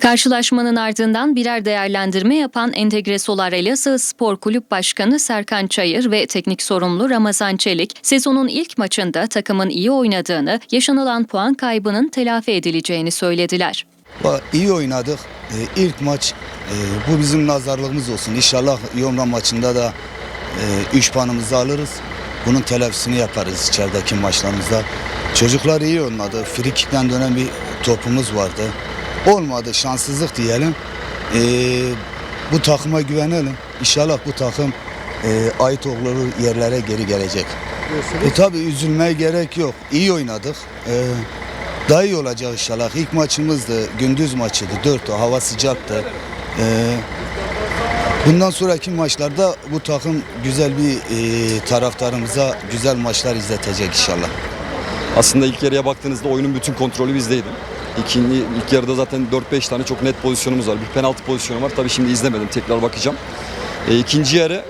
Karşılaşmanın ardından birer değerlendirme yapan Entegre Solar Elazığ Spor Kulüp Başkanı Serkan Çayır ve teknik sorumlu Ramazan Çelik, sezonun ilk maçında takımın iyi oynadığını, yaşanılan puan kaybının telafi edileceğini söylediler. İyi oynadık. Ee, ilk maç e, bu bizim nazarlığımız olsun. İnşallah Yomra maçında da 3 puanımızı alırız. Bunun telafisini yaparız içerideki maçlarımızda. Çocuklar iyi oynadı. Frikikten dönen bir topumuz vardı. Olmadı şanssızlık diyelim. Ee, bu takıma güvenelim. İnşallah bu takım e, ait olduğu yerlere geri gelecek. E tabi üzülmeye gerek yok. İyi oynadık. Ee, daha iyi olacak inşallah. İlk maçımızdı. Gündüz maçıydı. 4 hava sıcaktı. Ee, bundan sonraki maçlarda bu takım güzel bir e, taraftarımıza güzel maçlar izletecek inşallah. Aslında ilk yarıya baktığınızda oyunun bütün kontrolü bizdeydi. İkinci, ilk yarıda zaten 4-5 tane çok net pozisyonumuz var. Bir penaltı pozisyonu var. Tabii şimdi izlemedim. Tekrar bakacağım. E, ikinci yarı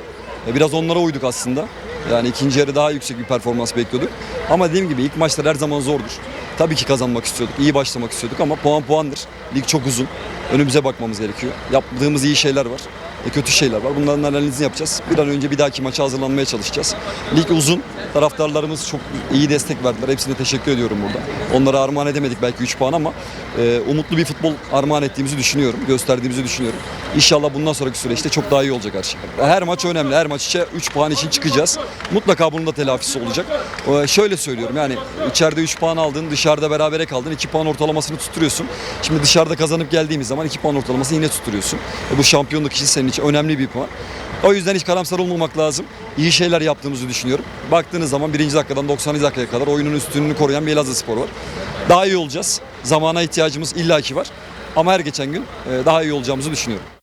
e, biraz onlara uyduk aslında. Yani ikinci yarı daha yüksek bir performans bekliyorduk. Ama dediğim gibi ilk maçlar her zaman zordur. Tabii ki kazanmak istiyorduk. iyi başlamak istiyorduk ama puan puandır. Lig çok uzun. Önümüze bakmamız gerekiyor. Yaptığımız iyi şeyler var. E, kötü şeyler var. Bunların analizini yapacağız. Bir an önce bir dahaki maça hazırlanmaya çalışacağız. Lig uzun. Taraftarlarımız çok iyi destek verdiler. Hepsine teşekkür ediyorum burada. Onlara armağan edemedik belki 3 puan ama e, umutlu bir futbol armağan ettiğimizi düşünüyorum. Gösterdiğimizi düşünüyorum. İnşallah bundan sonraki süreçte çok daha iyi olacak her şey. Her maç önemli. Her maç için 3 puan için çıkacağız. Mutlaka bunun da telafisi olacak. E, şöyle söylüyorum yani içeride 3 puan aldın, dışarıda berabere kaldın. 2 puan ortalamasını tutturuyorsun. Şimdi dışarıda kazanıp geldiğimiz zaman 2 puan ortalamasını yine tutturuyorsun. E, bu şampiyonluk için senin için önemli bir puan. O yüzden hiç karamsar olmamak lazım. İyi şeyler yaptığımızı düşünüyorum. Baktığınız zaman birinci dakikadan 90. dakikaya kadar oyunun üstünlüğünü koruyan bir Elazığ Spor var. Daha iyi olacağız. Zamana ihtiyacımız illaki var. Ama her geçen gün e, daha iyi olacağımızı düşünüyorum.